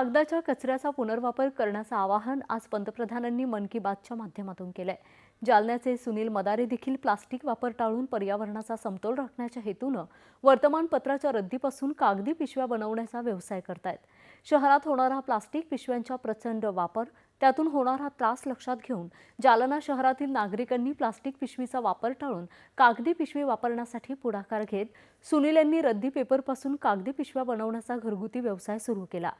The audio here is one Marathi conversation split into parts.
कागदाच्या कचऱ्याचा पुनर्वापर करण्याचं आवाहन आज पंतप्रधानांनी मन की बातच्या माध्यमातून केलंय. जालन्याचे सुनील मदारे देखील प्लास्टिक वापर टाळून पर्यावरणाचा समतोल राखण्याच्या हेतूनं वर्तमानपत्राच्या रद्दीपासून कागदी पिशव्या बनवण्याचा व्यवसाय करतायत. शहरात होणारा प्लास्टिक पिशव्यांचा प्रचंड वापर त्यातून होणारा त्रास लक्षात घेऊन जालना शहरातील नागरिकांनी प्लास्टिक पिशवीचा वापर टाळून कागदी पिशवी वापरण्यासाठी पुढाकार घेत सुनील यांनी रद्दी पेपरपासून कागदी पिशव्या बनवण्याचा घरगुती व्यवसाय सुरू केला.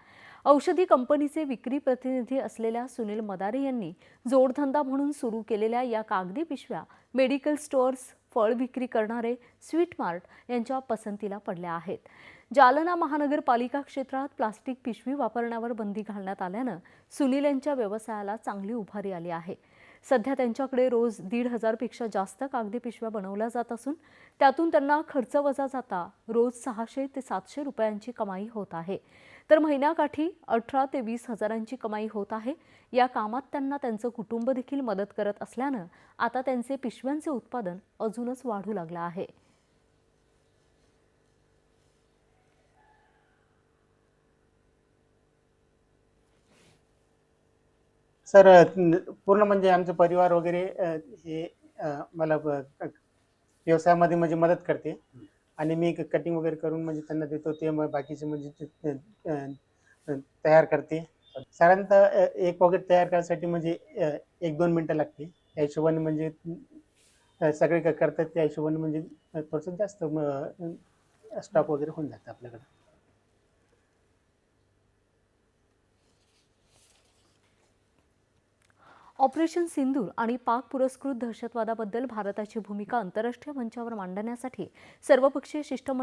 औषधी कंपनीचे विक्री प्रतिनिधी असलेल्या सुनील मदारे यांनी जोडधंदा म्हणून सुरू केलेल्या या कागदी पिशव्या मेडिकल स्टोअर्स फळ विक्री करणारे स्वीट मार्ट यांच्या पसंतीला पडल्या आहेत. जालना महानगरपालिका क्षेत्रात प्लास्टिक पिशवी वापरण्यावर बंदी घालण्यात आल्यानं सुनील यांच्या व्यवसायाला चांगली उभारी आली आहे. सध्या त्यांच्याकडे रोज दीड हजारपेक्षा जास्त कागदी पिशव्या बनवल्या जात असून त्यातून त्यांना खर्च वजा जाता रोज सहाशे ते सातशे रुपयांची कमाई होत आहे. तर महिन्याकाठी अठरा ते वीस हजारांची कमाई होत आहे. या कामात त्यांना त्यांचं कुटुंब देखील मदत करत असल्यानं आता त्यांचे पिशव्यांचे उत्पादन अजूनच वाढू लागलं आहे. सर पूर्ण म्हणजे आमचं परिवार वगैरे अ, हे अ, मला ब- व्यवसायामध्ये म्हणजे मदत करते. आणि मी कटिंग वगैरे करून म्हणजे त्यांना देतो. ते मग बाकीचे म्हणजे ते- ते- अ, तयार करते. साधारणतः अ, एक वगैरे तयार करायसाठी म्हणजे अ, एक दोन मिनटं लागते. त्या हिशोबाने म्हणजे अ, सगळे क- करतात. त्या हिशोबाने म्हणजे थोडंसं जास्त स्टॉक वगैरे होऊन जातं आपल्याकडे. ऑपरेशन सिंदूर आणि पाक पुरस्कृत दहशतवादाबद्दल भारताची भूमिका आंतरराष्ट्रीय मंचावर मांडण्यासाठी सर्वपक्षीय शिष्टमंडळ